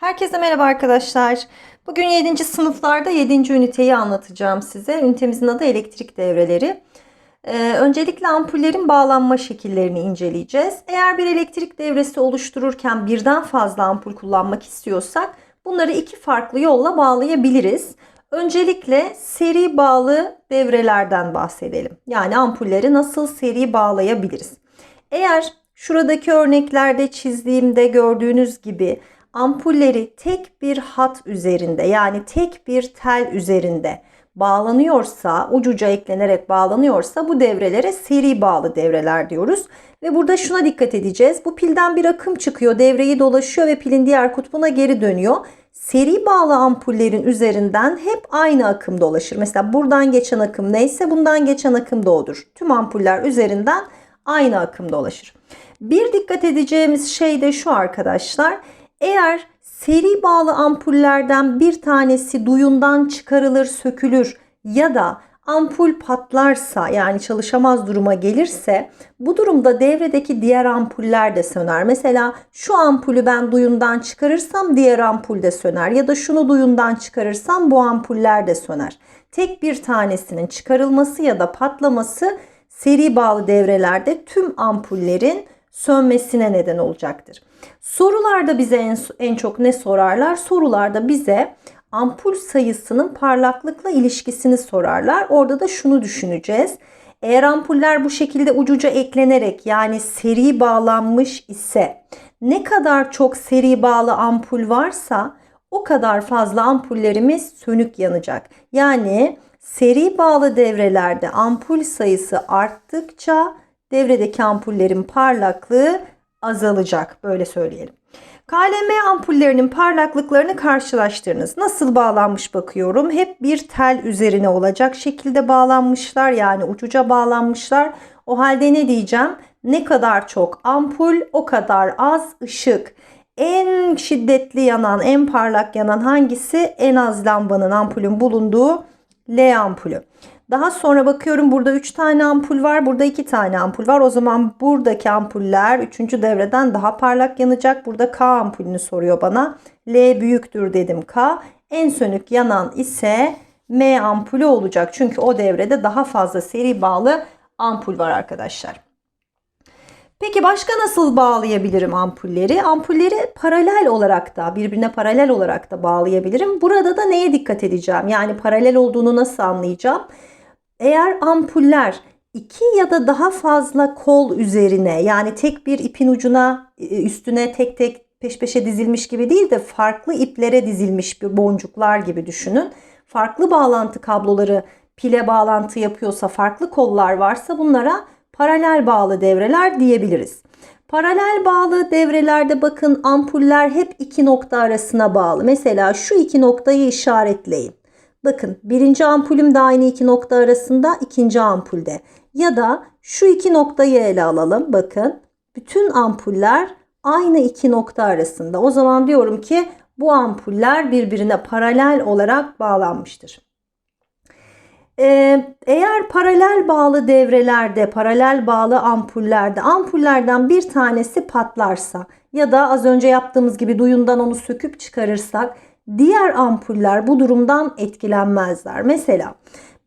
Herkese merhaba arkadaşlar. Bugün 7. sınıflarda 7. üniteyi anlatacağım size. Ünitemizin adı elektrik devreleri. Ee, öncelikle ampullerin bağlanma şekillerini inceleyeceğiz. Eğer bir elektrik devresi oluştururken birden fazla ampul kullanmak istiyorsak bunları iki farklı yolla bağlayabiliriz. Öncelikle seri bağlı devrelerden bahsedelim. Yani ampulleri nasıl seri bağlayabiliriz? Eğer şuradaki örneklerde çizdiğimde gördüğünüz gibi ampulleri tek bir hat üzerinde yani tek bir tel üzerinde bağlanıyorsa, ucuca eklenerek bağlanıyorsa bu devrelere seri bağlı devreler diyoruz. Ve burada şuna dikkat edeceğiz. Bu pilden bir akım çıkıyor, devreyi dolaşıyor ve pilin diğer kutbuna geri dönüyor. Seri bağlı ampullerin üzerinden hep aynı akım dolaşır. Mesela buradan geçen akım neyse bundan geçen akım da odur. Tüm ampuller üzerinden aynı akım dolaşır. Bir dikkat edeceğimiz şey de şu arkadaşlar. Eğer seri bağlı ampullerden bir tanesi duyundan çıkarılır, sökülür ya da ampul patlarsa yani çalışamaz duruma gelirse bu durumda devredeki diğer ampuller de söner. Mesela şu ampulü ben duyundan çıkarırsam diğer ampul de söner ya da şunu duyundan çıkarırsam bu ampuller de söner. Tek bir tanesinin çıkarılması ya da patlaması seri bağlı devrelerde tüm ampullerin sönmesine neden olacaktır. Sorularda bize en, en çok ne sorarlar? Sorularda bize ampul sayısının parlaklıkla ilişkisini sorarlar. Orada da şunu düşüneceğiz. Eğer ampuller bu şekilde ucuca eklenerek yani seri bağlanmış ise ne kadar çok seri bağlı ampul varsa o kadar fazla ampullerimiz sönük yanacak. Yani seri bağlı devrelerde ampul sayısı arttıkça devredeki ampullerin parlaklığı azalacak. Böyle söyleyelim. KLM ampullerinin parlaklıklarını karşılaştırınız. Nasıl bağlanmış bakıyorum. Hep bir tel üzerine olacak şekilde bağlanmışlar. Yani ucuca bağlanmışlar. O halde ne diyeceğim? Ne kadar çok ampul o kadar az ışık. En şiddetli yanan, en parlak yanan hangisi? En az lambanın, ampulün bulunduğu L ampulü. Daha sonra bakıyorum burada 3 tane ampul var. Burada 2 tane ampul var. O zaman buradaki ampuller 3. devreden daha parlak yanacak. Burada K ampulünü soruyor bana. L büyüktür dedim K. En sönük yanan ise M ampulü olacak. Çünkü o devrede daha fazla seri bağlı ampul var arkadaşlar. Peki başka nasıl bağlayabilirim ampulleri? Ampulleri paralel olarak da birbirine paralel olarak da bağlayabilirim. Burada da neye dikkat edeceğim? Yani paralel olduğunu nasıl anlayacağım? Eğer ampuller iki ya da daha fazla kol üzerine yani tek bir ipin ucuna e, üstüne tek tek peş peşe dizilmiş gibi değil de farklı iplere dizilmiş bir boncuklar gibi düşünün. Farklı bağlantı kabloları pile bağlantı yapıyorsa farklı kollar varsa bunlara paralel bağlı devreler diyebiliriz. Paralel bağlı devrelerde bakın ampuller hep iki nokta arasına bağlı. Mesela şu iki noktayı işaretleyin. Bakın birinci ampulüm de aynı iki nokta arasında ikinci ampulde. Ya da şu iki noktayı ele alalım. Bakın bütün ampuller aynı iki nokta arasında. O zaman diyorum ki bu ampuller birbirine paralel olarak bağlanmıştır. Ee, eğer paralel bağlı devrelerde, paralel bağlı ampullerde ampullerden bir tanesi patlarsa ya da az önce yaptığımız gibi duyundan onu söküp çıkarırsak diğer ampuller bu durumdan etkilenmezler. Mesela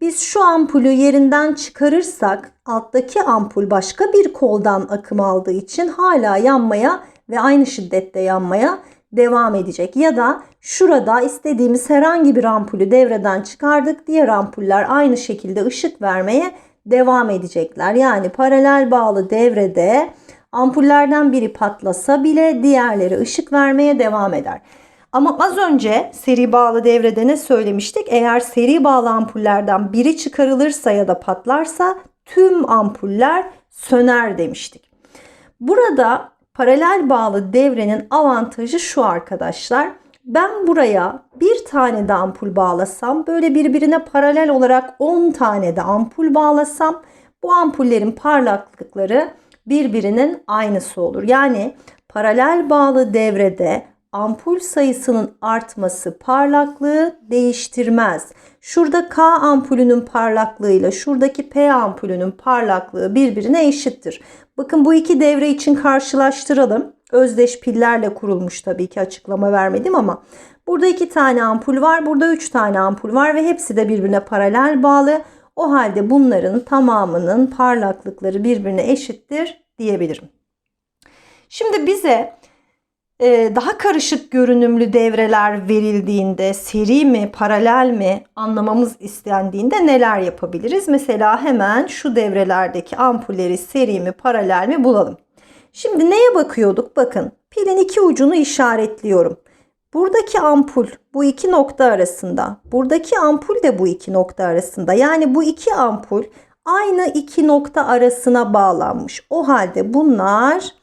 biz şu ampulü yerinden çıkarırsak alttaki ampul başka bir koldan akım aldığı için hala yanmaya ve aynı şiddette yanmaya devam edecek. Ya da şurada istediğimiz herhangi bir ampulü devreden çıkardık. Diğer ampuller aynı şekilde ışık vermeye devam edecekler. Yani paralel bağlı devrede ampullerden biri patlasa bile diğerleri ışık vermeye devam eder. Ama az önce seri bağlı devrede ne söylemiştik? Eğer seri bağlı ampullerden biri çıkarılırsa ya da patlarsa tüm ampuller söner demiştik. Burada paralel bağlı devrenin avantajı şu arkadaşlar. Ben buraya bir tane de ampul bağlasam, böyle birbirine paralel olarak 10 tane de ampul bağlasam bu ampullerin parlaklıkları birbirinin aynısı olur. Yani paralel bağlı devrede ampul sayısının artması parlaklığı değiştirmez. Şurada K ampulünün parlaklığıyla şuradaki P ampulünün parlaklığı birbirine eşittir. Bakın bu iki devre için karşılaştıralım. Özdeş pillerle kurulmuş tabii ki açıklama vermedim ama burada iki tane ampul var, burada üç tane ampul var ve hepsi de birbirine paralel bağlı. O halde bunların tamamının parlaklıkları birbirine eşittir diyebilirim. Şimdi bize daha karışık görünümlü devreler verildiğinde seri mi, paralel mi anlamamız istendiğinde neler yapabiliriz? Mesela hemen şu devrelerdeki ampulleri seri mi, paralel mi bulalım. Şimdi neye bakıyorduk? Bakın pilin iki ucunu işaretliyorum. Buradaki ampul bu iki nokta arasında. Buradaki ampul de bu iki nokta arasında. Yani bu iki ampul aynı iki nokta arasına bağlanmış. O halde bunlar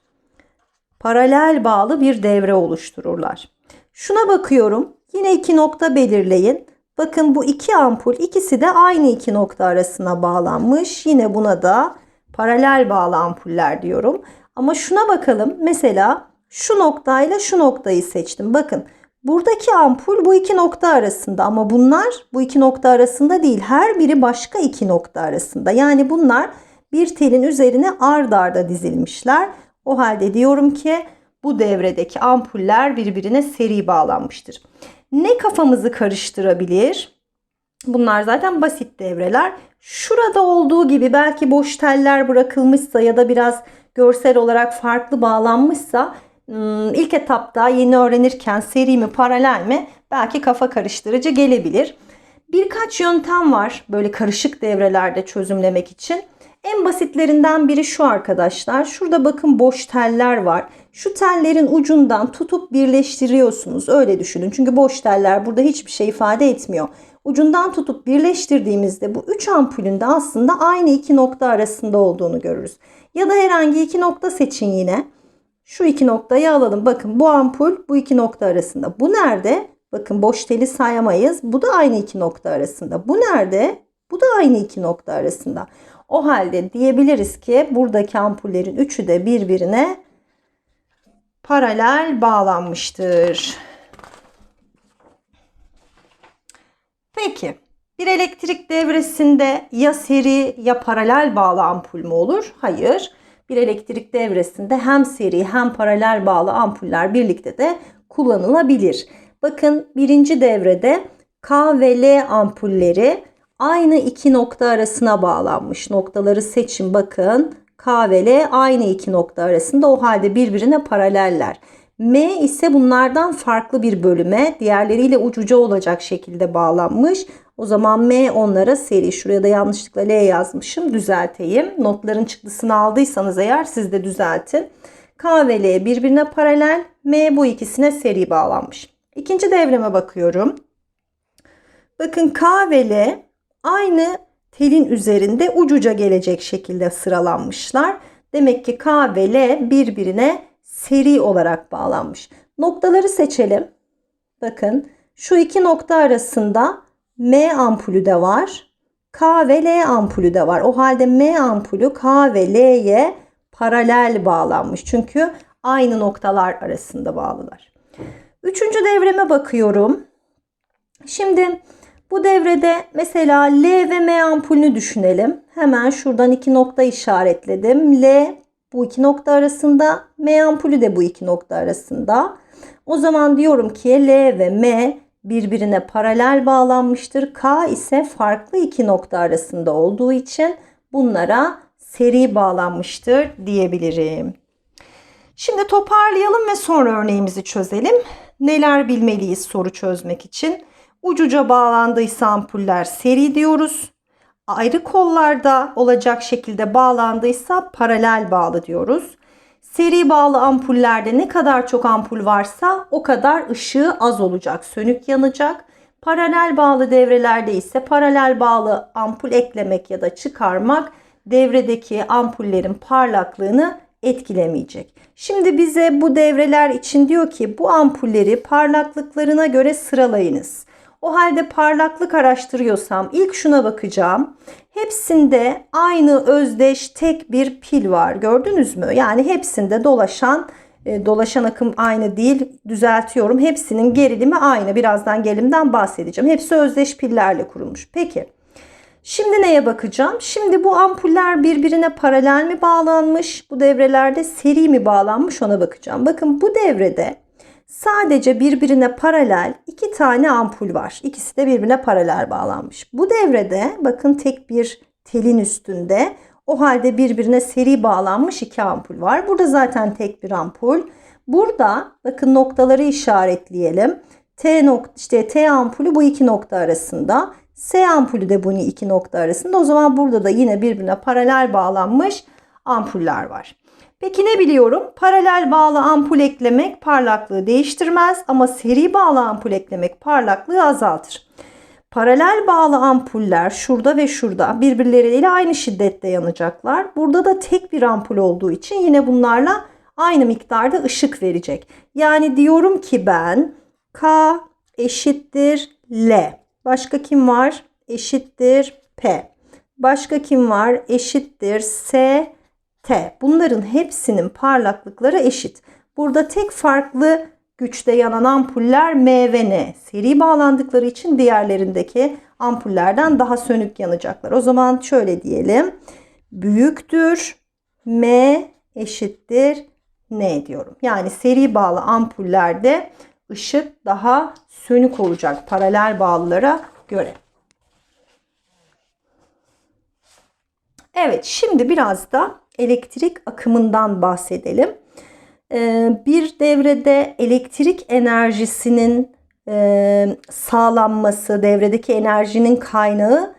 paralel bağlı bir devre oluştururlar. Şuna bakıyorum. Yine iki nokta belirleyin. Bakın bu iki ampul ikisi de aynı iki nokta arasına bağlanmış. Yine buna da paralel bağlı ampuller diyorum. Ama şuna bakalım. Mesela şu noktayla şu noktayı seçtim. Bakın buradaki ampul bu iki nokta arasında ama bunlar bu iki nokta arasında değil. Her biri başka iki nokta arasında. Yani bunlar bir telin üzerine ard arda dizilmişler. O halde diyorum ki bu devredeki ampuller birbirine seri bağlanmıştır. Ne kafamızı karıştırabilir? Bunlar zaten basit devreler. Şurada olduğu gibi belki boş teller bırakılmışsa ya da biraz görsel olarak farklı bağlanmışsa hmm, ilk etapta yeni öğrenirken seri mi paralel mi belki kafa karıştırıcı gelebilir. Birkaç yöntem var böyle karışık devrelerde çözümlemek için. En basitlerinden biri şu arkadaşlar. Şurada bakın boş teller var. Şu tellerin ucundan tutup birleştiriyorsunuz. Öyle düşünün. Çünkü boş teller burada hiçbir şey ifade etmiyor. Ucundan tutup birleştirdiğimizde bu 3 ampulün de aslında aynı iki nokta arasında olduğunu görürüz. Ya da herhangi iki nokta seçin yine. Şu iki noktayı alalım. Bakın bu ampul bu iki nokta arasında. Bu nerede? Bakın boş teli sayamayız. Bu da aynı iki nokta arasında. Bu nerede? Bu da aynı iki nokta arasında. O halde diyebiliriz ki buradaki ampullerin üçü de birbirine paralel bağlanmıştır. Peki bir elektrik devresinde ya seri ya paralel bağlı ampul mü olur? Hayır. Bir elektrik devresinde hem seri hem paralel bağlı ampuller birlikte de kullanılabilir. Bakın birinci devrede K ve L ampulleri aynı iki nokta arasına bağlanmış. Noktaları seçin bakın. K ve L aynı iki nokta arasında o halde birbirine paraleller. M ise bunlardan farklı bir bölüme diğerleriyle ucuca olacak şekilde bağlanmış. O zaman M onlara seri. Şuraya da yanlışlıkla L yazmışım. Düzelteyim. Notların çıktısını aldıysanız eğer siz de düzeltin. K ve L birbirine paralel. M bu ikisine seri bağlanmış. İkinci devreme bakıyorum. Bakın K ve L aynı telin üzerinde ucuca gelecek şekilde sıralanmışlar. Demek ki K ve L birbirine seri olarak bağlanmış. Noktaları seçelim. Bakın şu iki nokta arasında M ampulü de var. K ve L ampulü de var. O halde M ampulü K ve L'ye paralel bağlanmış. Çünkü aynı noktalar arasında bağlılar. Üçüncü devreme bakıyorum. Şimdi bu devrede mesela L ve M ampulünü düşünelim. Hemen şuradan iki nokta işaretledim. L bu iki nokta arasında, M ampulü de bu iki nokta arasında. O zaman diyorum ki L ve M birbirine paralel bağlanmıştır. K ise farklı iki nokta arasında olduğu için bunlara seri bağlanmıştır diyebilirim. Şimdi toparlayalım ve sonra örneğimizi çözelim. Neler bilmeliyiz soru çözmek için? Ucuca bağlandıysa ampuller seri diyoruz. Ayrı kollarda olacak şekilde bağlandıysa paralel bağlı diyoruz. Seri bağlı ampullerde ne kadar çok ampul varsa o kadar ışığı az olacak, sönük yanacak. Paralel bağlı devrelerde ise paralel bağlı ampul eklemek ya da çıkarmak devredeki ampullerin parlaklığını etkilemeyecek. Şimdi bize bu devreler için diyor ki bu ampulleri parlaklıklarına göre sıralayınız. O halde parlaklık araştırıyorsam ilk şuna bakacağım. Hepsinde aynı özdeş tek bir pil var. Gördünüz mü? Yani hepsinde dolaşan e, dolaşan akım aynı değil. Düzeltiyorum. Hepsinin gerilimi aynı. Birazdan gerilimden bahsedeceğim. Hepsi özdeş pillerle kurulmuş. Peki. Şimdi neye bakacağım? Şimdi bu ampuller birbirine paralel mi bağlanmış? Bu devrelerde seri mi bağlanmış ona bakacağım. Bakın bu devrede sadece birbirine paralel iki tane ampul var. İkisi de birbirine paralel bağlanmış. Bu devrede bakın tek bir telin üstünde o halde birbirine seri bağlanmış iki ampul var. Burada zaten tek bir ampul. Burada bakın noktaları işaretleyelim. T nokta işte T ampulü bu iki nokta arasında. S ampulü de bu iki nokta arasında. O zaman burada da yine birbirine paralel bağlanmış ampuller var. Peki ne biliyorum? Paralel bağlı ampul eklemek parlaklığı değiştirmez ama seri bağlı ampul eklemek parlaklığı azaltır. Paralel bağlı ampuller şurada ve şurada birbirleriyle aynı şiddette yanacaklar. Burada da tek bir ampul olduğu için yine bunlarla aynı miktarda ışık verecek. Yani diyorum ki ben K eşittir L. Başka kim var? Eşittir P. Başka kim var? Eşittir S, T. Bunların hepsinin parlaklıkları eşit. Burada tek farklı güçte yanan ampuller M ve N. Seri bağlandıkları için diğerlerindeki ampullerden daha sönük yanacaklar. O zaman şöyle diyelim. Büyüktür M eşittir N diyorum. Yani seri bağlı ampullerde ışık daha sönük olacak paralel bağlılara göre. Evet şimdi biraz da elektrik akımından bahsedelim. Ee, bir devrede elektrik enerjisinin e, sağlanması, devredeki enerjinin kaynağı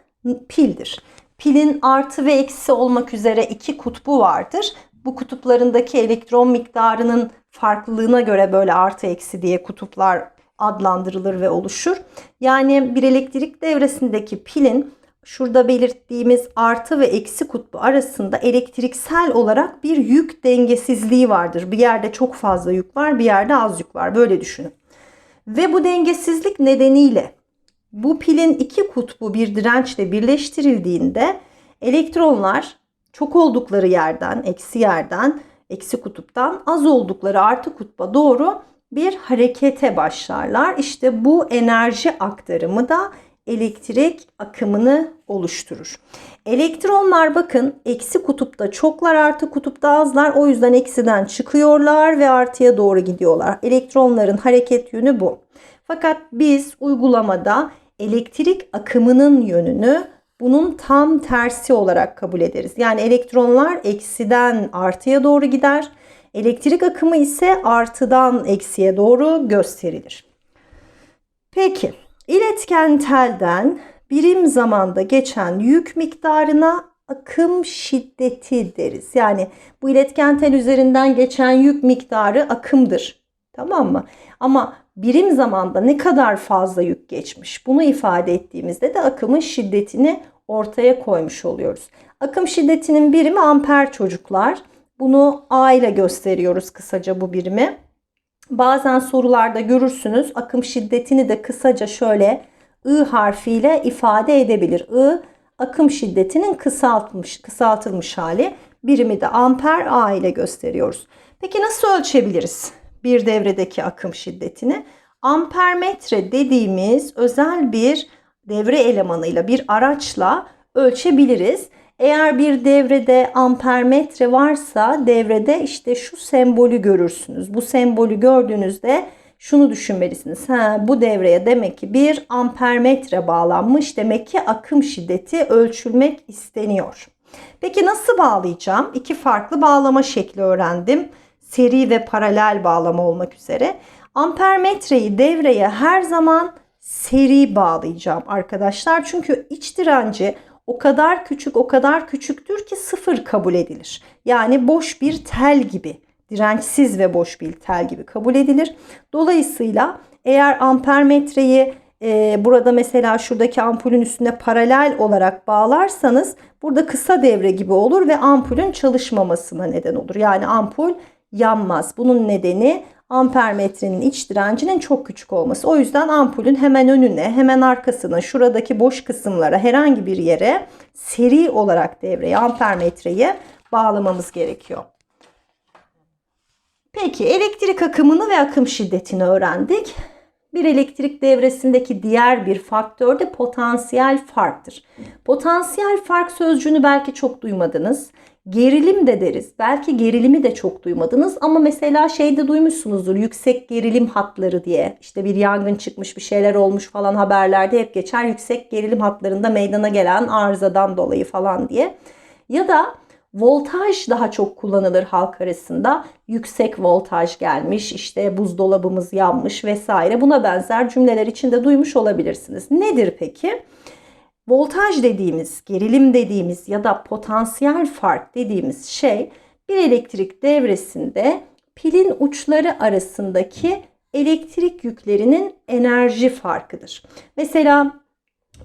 pildir. Pilin artı ve eksi olmak üzere iki kutbu vardır. Bu kutuplarındaki elektron miktarının farklılığına göre böyle artı eksi diye kutuplar adlandırılır ve oluşur. Yani bir elektrik devresindeki pilin şurada belirttiğimiz artı ve eksi kutbu arasında elektriksel olarak bir yük dengesizliği vardır. Bir yerde çok fazla yük var, bir yerde az yük var. Böyle düşünün. Ve bu dengesizlik nedeniyle bu pilin iki kutbu bir dirençle birleştirildiğinde elektronlar çok oldukları yerden, eksi yerden, eksi kutuptan az oldukları artı kutba doğru bir harekete başlarlar. İşte bu enerji aktarımı da elektrik akımını oluşturur. Elektronlar bakın eksi kutupta çoklar artı kutupta azlar. O yüzden eksiden çıkıyorlar ve artıya doğru gidiyorlar. Elektronların hareket yönü bu. Fakat biz uygulamada elektrik akımının yönünü bunun tam tersi olarak kabul ederiz. Yani elektronlar eksiden artıya doğru gider. Elektrik akımı ise artıdan eksiye doğru gösterilir. Peki iletken telden birim zamanda geçen yük miktarına akım şiddeti deriz. Yani bu iletken tel üzerinden geçen yük miktarı akımdır. Tamam mı? Ama birim zamanda ne kadar fazla yük geçmiş bunu ifade ettiğimizde de akımın şiddetini ortaya koymuş oluyoruz. Akım şiddetinin birimi amper çocuklar. Bunu A ile gösteriyoruz kısaca bu birimi. Bazen sorularda görürsünüz akım şiddetini de kısaca şöyle I harfiyle ifade edebilir. I akım şiddetinin kısaltmış, kısaltılmış hali. Birimi de amper A ile gösteriyoruz. Peki nasıl ölçebiliriz bir devredeki akım şiddetini? Ampermetre dediğimiz özel bir devre elemanıyla bir araçla ölçebiliriz. Eğer bir devrede ampermetre varsa devrede işte şu sembolü görürsünüz. Bu sembolü gördüğünüzde şunu düşünmelisiniz. Ha, bu devreye demek ki bir ampermetre bağlanmış. Demek ki akım şiddeti ölçülmek isteniyor. Peki nasıl bağlayacağım? İki farklı bağlama şekli öğrendim. Seri ve paralel bağlama olmak üzere. Ampermetreyi devreye her zaman seri bağlayacağım arkadaşlar. Çünkü iç direnci o kadar küçük o kadar küçüktür ki sıfır kabul edilir. Yani boş bir tel gibi dirençsiz ve boş bir tel gibi kabul edilir. Dolayısıyla eğer ampermetreyi e, burada mesela şuradaki ampulün üstüne paralel olarak bağlarsanız burada kısa devre gibi olur ve ampulün çalışmamasına neden olur. Yani ampul yanmaz. Bunun nedeni ampermetrenin iç direncinin çok küçük olması. O yüzden ampulün hemen önüne, hemen arkasına, şuradaki boş kısımlara herhangi bir yere seri olarak devreye ampermetreyi bağlamamız gerekiyor. Peki elektrik akımını ve akım şiddetini öğrendik. Bir elektrik devresindeki diğer bir faktör de potansiyel farktır. Potansiyel fark sözcüğünü belki çok duymadınız. Gerilim de deriz. Belki gerilimi de çok duymadınız ama mesela şeyde duymuşsunuzdur yüksek gerilim hatları diye. İşte bir yangın çıkmış bir şeyler olmuş falan haberlerde hep geçer yüksek gerilim hatlarında meydana gelen arızadan dolayı falan diye. Ya da voltaj daha çok kullanılır halk arasında. Yüksek voltaj gelmiş, işte buzdolabımız yanmış vesaire. Buna benzer cümleler içinde duymuş olabilirsiniz. Nedir peki? Voltaj dediğimiz, gerilim dediğimiz ya da potansiyel fark dediğimiz şey bir elektrik devresinde pilin uçları arasındaki elektrik yüklerinin enerji farkıdır. Mesela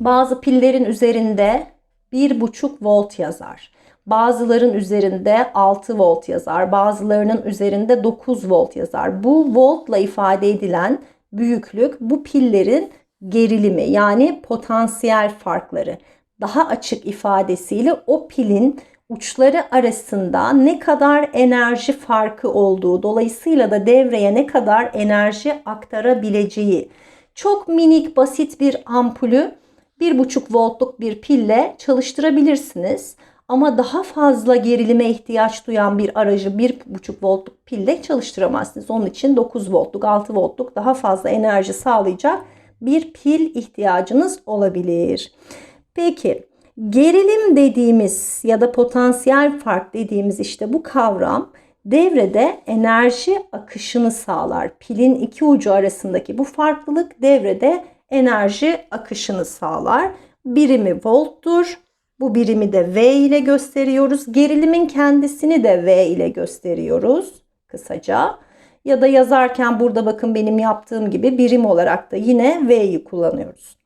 bazı pillerin üzerinde 1,5 volt yazar. Bazıların üzerinde 6 volt yazar, bazılarının üzerinde 9 volt yazar. Bu voltla ifade edilen büyüklük bu pillerin gerilimi yani potansiyel farkları. Daha açık ifadesiyle o pilin uçları arasında ne kadar enerji farkı olduğu, dolayısıyla da devreye ne kadar enerji aktarabileceği. Çok minik basit bir ampulü 1,5 voltluk bir pille çalıştırabilirsiniz. Ama daha fazla gerilime ihtiyaç duyan bir aracı 1,5 voltluk pille çalıştıramazsınız. Onun için 9 voltluk, 6 voltluk daha fazla enerji sağlayacak bir pil ihtiyacınız olabilir. Peki gerilim dediğimiz ya da potansiyel fark dediğimiz işte bu kavram devrede enerji akışını sağlar. Pilin iki ucu arasındaki bu farklılık devrede enerji akışını sağlar. Birimi volttur. Bu birimi de V ile gösteriyoruz. Gerilimin kendisini de V ile gösteriyoruz kısaca. Ya da yazarken burada bakın benim yaptığım gibi birim olarak da yine V'yi kullanıyoruz.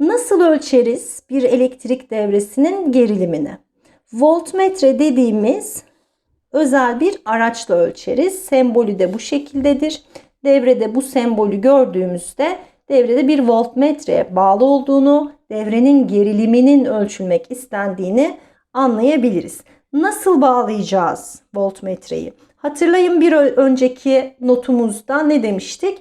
Nasıl ölçeriz bir elektrik devresinin gerilimini? Voltmetre dediğimiz özel bir araçla ölçeriz. Sembolü de bu şekildedir. Devrede bu sembolü gördüğümüzde devrede bir voltmetreye bağlı olduğunu, devrenin geriliminin ölçülmek istendiğini anlayabiliriz. Nasıl bağlayacağız voltmetreyi? Hatırlayın bir önceki notumuzda ne demiştik?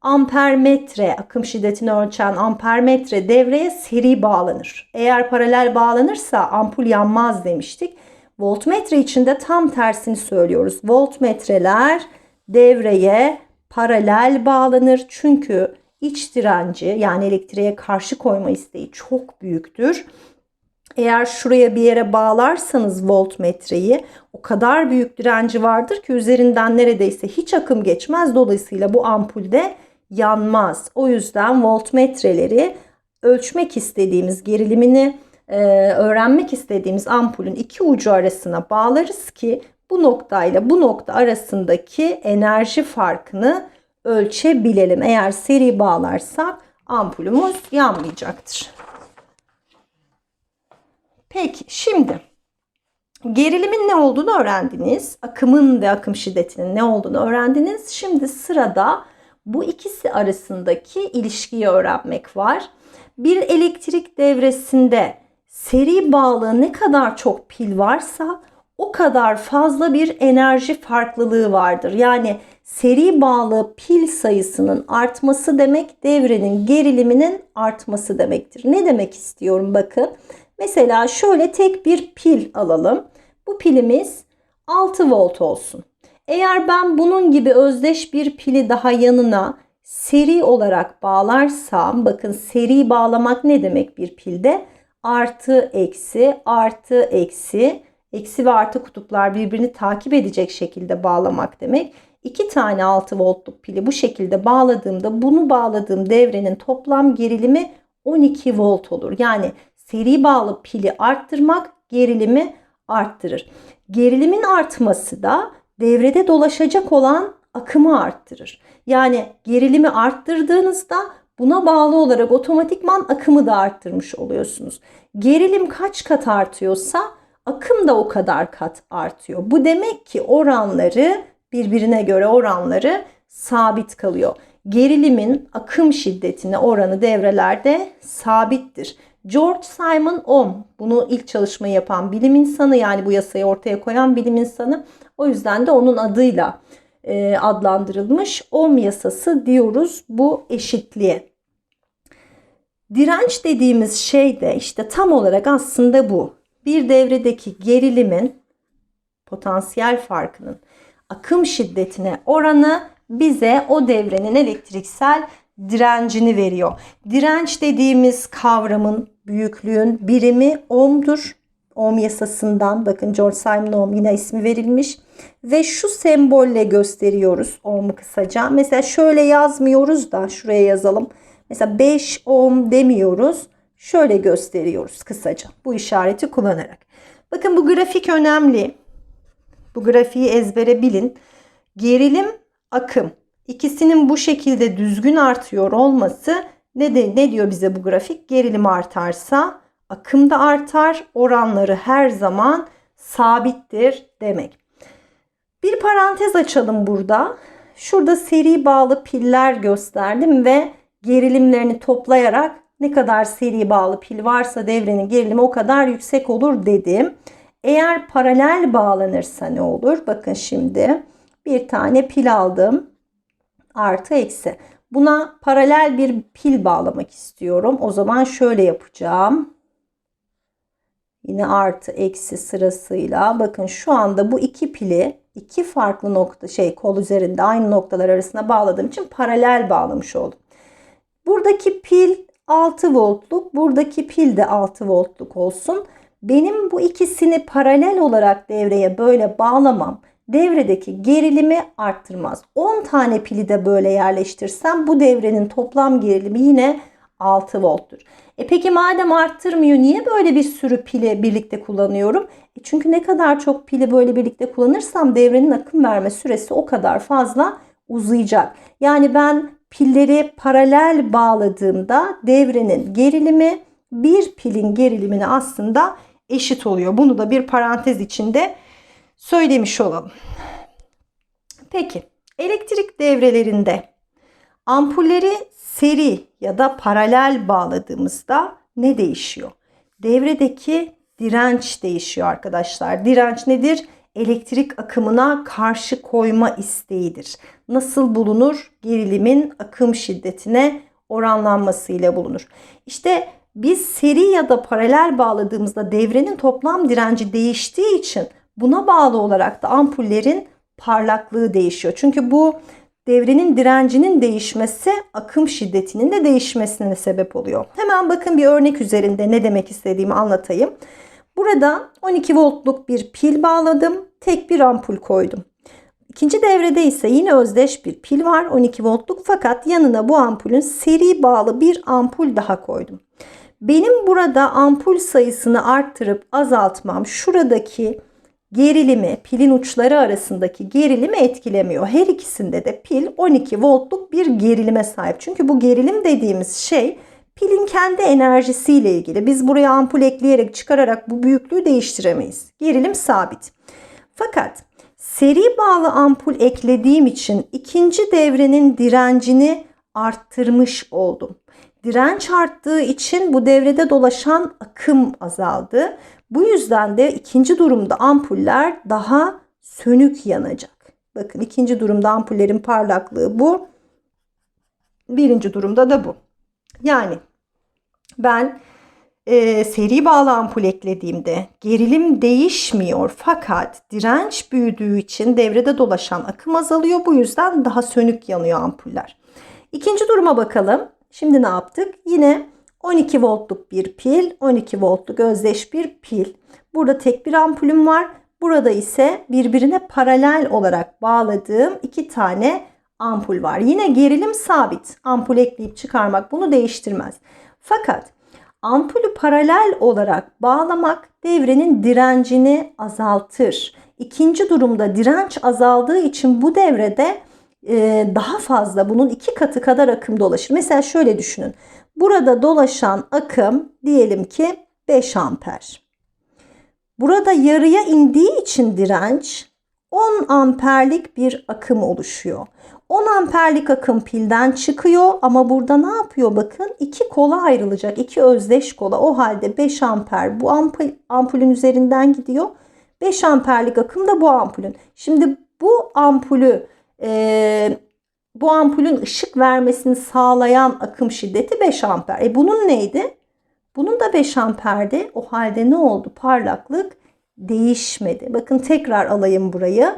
Ampermetre, akım şiddetini ölçen ampermetre devreye seri bağlanır. Eğer paralel bağlanırsa ampul yanmaz demiştik. Voltmetre için de tam tersini söylüyoruz. Voltmetreler devreye paralel bağlanır. Çünkü iç direnci yani elektriğe karşı koyma isteği çok büyüktür. Eğer şuraya bir yere bağlarsanız voltmetreyi o kadar büyük direnci vardır ki üzerinden neredeyse hiç akım geçmez. Dolayısıyla bu ampulde yanmaz. O yüzden voltmetreleri ölçmek istediğimiz gerilimini e, öğrenmek istediğimiz ampulün iki ucu arasına bağlarız ki bu noktayla bu nokta arasındaki enerji farkını ölçebilelim. Eğer seri bağlarsak ampulümüz yanmayacaktır. Peki şimdi gerilimin ne olduğunu öğrendiniz. Akımın ve akım şiddetinin ne olduğunu öğrendiniz. Şimdi sırada bu ikisi arasındaki ilişkiyi öğrenmek var. Bir elektrik devresinde seri bağlı ne kadar çok pil varsa o kadar fazla bir enerji farklılığı vardır. Yani seri bağlı pil sayısının artması demek devrenin geriliminin artması demektir. Ne demek istiyorum bakın. Mesela şöyle tek bir pil alalım. Bu pilimiz 6 volt olsun. Eğer ben bunun gibi özdeş bir pili daha yanına seri olarak bağlarsam bakın seri bağlamak ne demek bir pilde? Artı eksi artı eksi eksi ve artı kutuplar birbirini takip edecek şekilde bağlamak demek. İki tane 6 voltluk pili bu şekilde bağladığımda bunu bağladığım devrenin toplam gerilimi 12 volt olur. Yani seri bağlı pili arttırmak gerilimi arttırır. Gerilimin artması da devrede dolaşacak olan akımı arttırır. Yani gerilimi arttırdığınızda buna bağlı olarak otomatikman akımı da arttırmış oluyorsunuz. Gerilim kaç kat artıyorsa akım da o kadar kat artıyor. Bu demek ki oranları birbirine göre oranları sabit kalıyor. Gerilimin akım şiddetine oranı devrelerde sabittir. George Simon Ohm bunu ilk çalışmayı yapan bilim insanı yani bu yasayı ortaya koyan bilim insanı. O yüzden de onun adıyla e, adlandırılmış ohm yasası diyoruz bu eşitliğe. Direnç dediğimiz şey de işte tam olarak aslında bu. Bir devredeki gerilimin potansiyel farkının akım şiddetine oranı bize o devrenin elektriksel direncini veriyor. Direnç dediğimiz kavramın büyüklüğün birimi ohm'dur. Ohm yasasından bakın George Simon Ohm yine ismi verilmiş ve şu sembolle gösteriyoruz ohm'u kısaca. Mesela şöyle yazmıyoruz da şuraya yazalım. Mesela 5 ohm demiyoruz. Şöyle gösteriyoruz kısaca bu işareti kullanarak. Bakın bu grafik önemli. Bu grafiği ezbere bilin. Gerilim, akım. İkisinin bu şekilde düzgün artıyor olması ne, de, ne diyor bize bu grafik? Gerilim artarsa akım da artar. Oranları her zaman sabittir demek. Bir parantez açalım burada. Şurada seri bağlı piller gösterdim ve gerilimlerini toplayarak ne kadar seri bağlı pil varsa devrenin gerilimi o kadar yüksek olur dedim. Eğer paralel bağlanırsa ne olur? Bakın şimdi bir tane pil aldım. Artı eksi. Buna paralel bir pil bağlamak istiyorum. O zaman şöyle yapacağım. Yine artı eksi sırasıyla. Bakın şu anda bu iki pili iki farklı nokta şey kol üzerinde aynı noktalar arasına bağladığım için paralel bağlamış oldum. Buradaki pil 6 voltluk, buradaki pil de 6 voltluk olsun. Benim bu ikisini paralel olarak devreye böyle bağlamam devredeki gerilimi arttırmaz. 10 tane pili de böyle yerleştirsem bu devrenin toplam gerilimi yine 6 volttur. E peki madem arttırmıyor niye böyle bir sürü pili birlikte kullanıyorum? E çünkü ne kadar çok pili böyle birlikte kullanırsam devrenin akım verme süresi o kadar fazla uzayacak. Yani ben pilleri paralel bağladığımda devrenin gerilimi bir pilin gerilimine aslında eşit oluyor. Bunu da bir parantez içinde söylemiş olalım. Peki elektrik devrelerinde ampulleri seri ya da paralel bağladığımızda ne değişiyor? Devredeki direnç değişiyor arkadaşlar. Direnç nedir? Elektrik akımına karşı koyma isteğidir. Nasıl bulunur? Gerilimin akım şiddetine oranlanmasıyla bulunur. İşte biz seri ya da paralel bağladığımızda devrenin toplam direnci değiştiği için buna bağlı olarak da ampullerin parlaklığı değişiyor. Çünkü bu devrenin direncinin değişmesi akım şiddetinin de değişmesine sebep oluyor. Hemen bakın bir örnek üzerinde ne demek istediğimi anlatayım. Burada 12 voltluk bir pil bağladım. Tek bir ampul koydum. İkinci devrede ise yine özdeş bir pil var 12 voltluk fakat yanına bu ampulün seri bağlı bir ampul daha koydum. Benim burada ampul sayısını arttırıp azaltmam şuradaki gerilimi, pilin uçları arasındaki gerilimi etkilemiyor. Her ikisinde de pil 12 voltluk bir gerilime sahip. Çünkü bu gerilim dediğimiz şey pilin kendi enerjisiyle ilgili. Biz buraya ampul ekleyerek çıkararak bu büyüklüğü değiştiremeyiz. Gerilim sabit. Fakat seri bağlı ampul eklediğim için ikinci devrenin direncini arttırmış oldum. Direnç arttığı için bu devrede dolaşan akım azaldı. Bu yüzden de ikinci durumda ampuller daha sönük yanacak. Bakın ikinci durumda ampullerin parlaklığı bu. Birinci durumda da bu. Yani ben e, seri bağlı ampul eklediğimde gerilim değişmiyor fakat direnç büyüdüğü için devrede dolaşan akım azalıyor. Bu yüzden daha sönük yanıyor ampuller. İkinci duruma bakalım. Şimdi ne yaptık? Yine 12 voltluk bir pil, 12 voltluk özdeş bir pil. Burada tek bir ampulüm var. Burada ise birbirine paralel olarak bağladığım iki tane ampul var. Yine gerilim sabit. Ampul ekleyip çıkarmak bunu değiştirmez. Fakat ampulü paralel olarak bağlamak devrenin direncini azaltır. İkinci durumda direnç azaldığı için bu devrede daha fazla bunun iki katı kadar akım dolaşır. Mesela şöyle düşünün. Burada dolaşan akım diyelim ki 5 amper. Burada yarıya indiği için direnç 10 amperlik bir akım oluşuyor. 10 amperlik akım pilden çıkıyor ama burada ne yapıyor bakın iki kola ayrılacak iki özdeş kola o halde 5 amper bu ampul, ampulün üzerinden gidiyor 5 amperlik akım da bu ampulün. Şimdi bu ampulü e, bu ampulün ışık vermesini sağlayan akım şiddeti 5 amper. E bunun neydi? Bunun da 5 amperdi. O halde ne oldu? Parlaklık değişmedi. Bakın tekrar alayım burayı.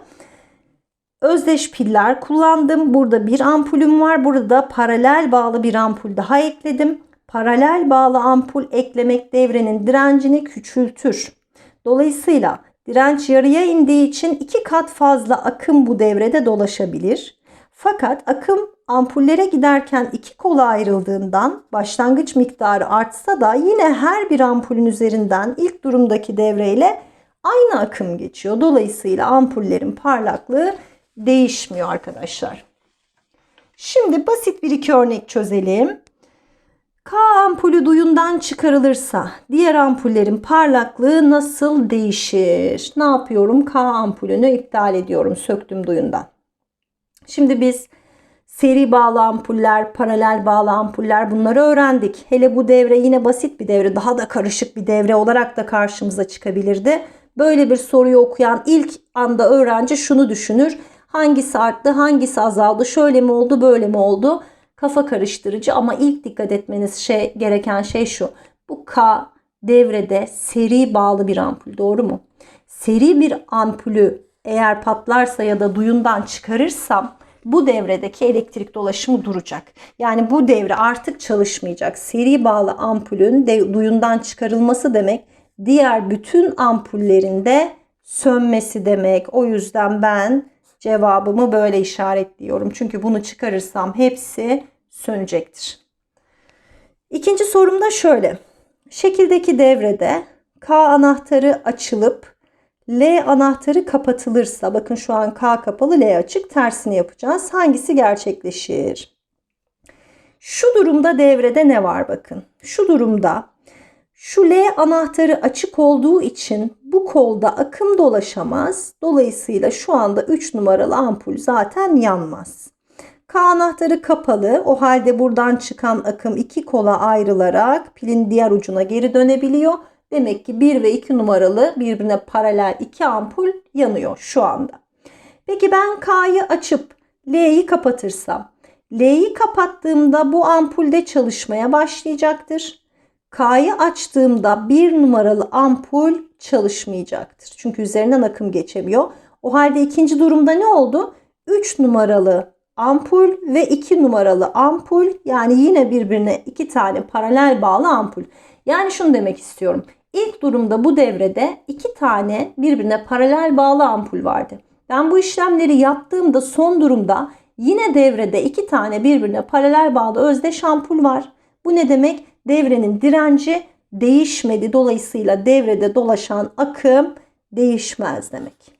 Özdeş piller kullandım. Burada bir ampulüm var. Burada paralel bağlı bir ampul daha ekledim. Paralel bağlı ampul eklemek devrenin direncini küçültür. Dolayısıyla direnç yarıya indiği için iki kat fazla akım bu devrede dolaşabilir. Fakat akım ampullere giderken iki kola ayrıldığından başlangıç miktarı artsa da yine her bir ampulün üzerinden ilk durumdaki devreyle aynı akım geçiyor. Dolayısıyla ampullerin parlaklığı değişmiyor arkadaşlar. Şimdi basit bir iki örnek çözelim. K ampulü duyundan çıkarılırsa diğer ampullerin parlaklığı nasıl değişir? Ne yapıyorum? K ampulünü iptal ediyorum. Söktüm duyundan. Şimdi biz seri bağlı ampuller, paralel bağlı ampuller bunları öğrendik. Hele bu devre yine basit bir devre, daha da karışık bir devre olarak da karşımıza çıkabilirdi. Böyle bir soruyu okuyan ilk anda öğrenci şunu düşünür. Hangisi arttı, hangisi azaldı, şöyle mi oldu, böyle mi oldu? Kafa karıştırıcı ama ilk dikkat etmeniz şey, gereken şey şu. Bu K devrede seri bağlı bir ampul doğru mu? Seri bir ampulü eğer patlarsa ya da duyundan çıkarırsam bu devredeki elektrik dolaşımı duracak. Yani bu devre artık çalışmayacak. Seri bağlı ampulün de duyundan çıkarılması demek diğer bütün ampullerin de sönmesi demek. O yüzden ben cevabımı böyle işaretliyorum. Çünkü bunu çıkarırsam hepsi sönecektir. İkinci sorum da şöyle. Şekildeki devrede K anahtarı açılıp L anahtarı kapatılırsa bakın şu an K kapalı L açık tersini yapacağız. Hangisi gerçekleşir? Şu durumda devrede ne var bakın. Şu durumda şu L anahtarı açık olduğu için bu kolda akım dolaşamaz. Dolayısıyla şu anda 3 numaralı ampul zaten yanmaz. K anahtarı kapalı. O halde buradan çıkan akım iki kola ayrılarak pilin diğer ucuna geri dönebiliyor. Demek ki 1 ve 2 numaralı birbirine paralel iki ampul yanıyor şu anda. Peki ben K'yı açıp L'yi kapatırsam. L'yi kapattığımda bu ampulde çalışmaya başlayacaktır. K'yı açtığımda 1 numaralı ampul çalışmayacaktır. Çünkü üzerinden akım geçemiyor. O halde ikinci durumda ne oldu? 3 numaralı ampul ve 2 numaralı ampul yani yine birbirine iki tane paralel bağlı ampul. Yani şunu demek istiyorum. İlk durumda bu devrede iki tane birbirine paralel bağlı ampul vardı. Ben bu işlemleri yaptığımda son durumda yine devrede iki tane birbirine paralel bağlı özdeş ampul var. Bu ne demek? Devrenin direnci değişmedi. Dolayısıyla devrede dolaşan akım değişmez demek.